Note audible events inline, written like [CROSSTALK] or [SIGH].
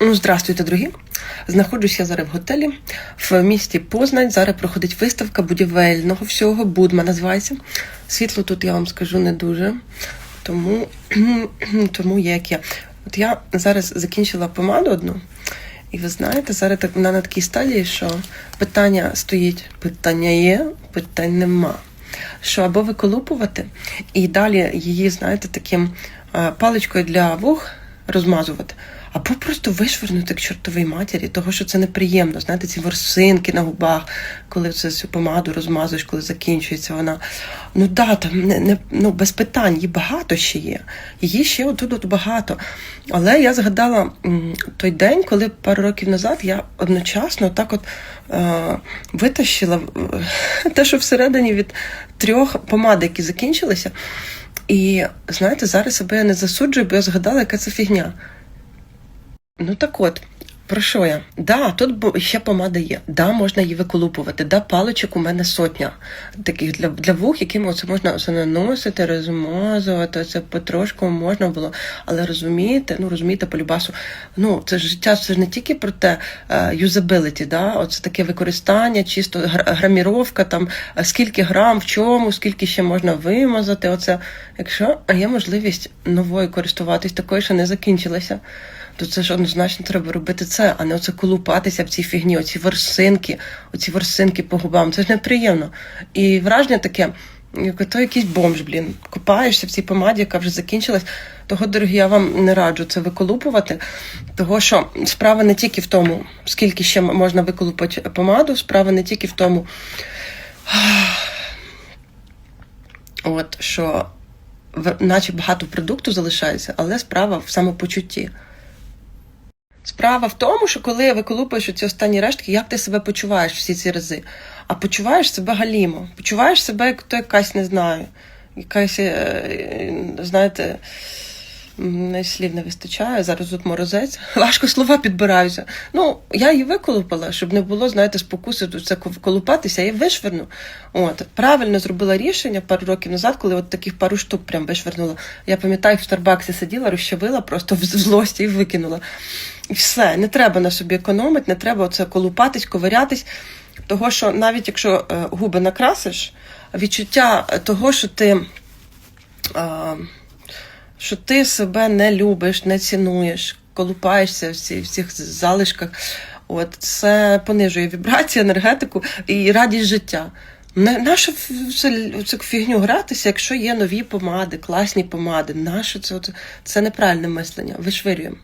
Ну, здравствуйте, дорогі. Знаходжусь я зараз в готелі в місті Познань. Зараз проходить виставка будівельного всього. Будма називається. Світло тут я вам скажу не дуже, тому, [CLEARS THROAT] тому є як є. От я зараз закінчила помаду одну, і ви знаєте, зараз так вона на такій стадії, що питання стоїть: питання є, питань нема. Що або виколупувати, і далі її, знаєте, таким паличкою для вух розмазувати, або просто вишвернути к чортовій матері, того що це неприємно. Знаєте, ці ворсинки на губах, коли це цю помаду розмазуєш, коли закінчується вона. Ну да, там не, не ну без питань, її багато ще є. Її ще отут от багато. Але я згадала той день, коли пару років назад я одночасно так от е, витащила е, те, що всередині від трьох помад, які закінчилися. І знаєте, зараз себе я не засуджую, бо я згадала, яка це фігня. Ну так от, про що я? Да, тут ще помада є. Да, можна її виколупувати. Да, паличок у мене сотня таких для, для вух, якими оце можна оце наносити, розмазувати, це потрошку можна було. Але розумієте, ну розумієте, по любасу, ну це ж життя, це ж не тільки про те е, юзабиліті, да, оце таке використання, чисто гра- граміровка, там е, скільки грам, в чому, скільки ще можна вимазати. Оце, якщо є можливість новою користуватись, такою, що не закінчилася то це ж однозначно треба робити це, а не оце колупатися в цій фігні, оці ворсинки, оці ворсинки по губам. Це ж неприємно. І враження таке, як то якийсь бомж, блін. Копаєшся в цій помаді, яка вже закінчилась. Того, дорогі, я вам не раджу це виколупувати, того що справа не тільки в тому, скільки ще можна виколупати помаду, справа не тільки в тому, [SIGHS] от що наче багато продукту залишається, але справа в самопочутті. Справа в тому, що коли виколупуєш ці останні рештки, як ти себе почуваєш всі ці рази? А почуваєш себе галімо, почуваєш себе як то якась, не знаю, якась, е, е, знаєте, м, слів не вистачає, зараз тут морозець. [LAUGHS] Важко слова підбираюся. Ну, я її виколупала, щоб не було, знаєте, спокуси тут це колупатися, я її вишверну. От, правильно зробила рішення пару років назад, коли от таких пару штук прям вишвернула. Я пам'ятаю, в Старбаксі сиділа, розчавила просто в злості і викинула. І все, не треба на собі економити, не треба оце колупатись, ковирятись. Того, що навіть якщо е, губи накрасиш, відчуття того, що ти, е, що ти себе не любиш, не цінуєш, колупаєшся в, ці, в цих залишках, от, це понижує вібрацію, енергетику і радість життя. Нащо в цю фігню гратися, якщо є нові помади, класні помади? Нащо? Це, це неправильне мислення. Вишвирюємо.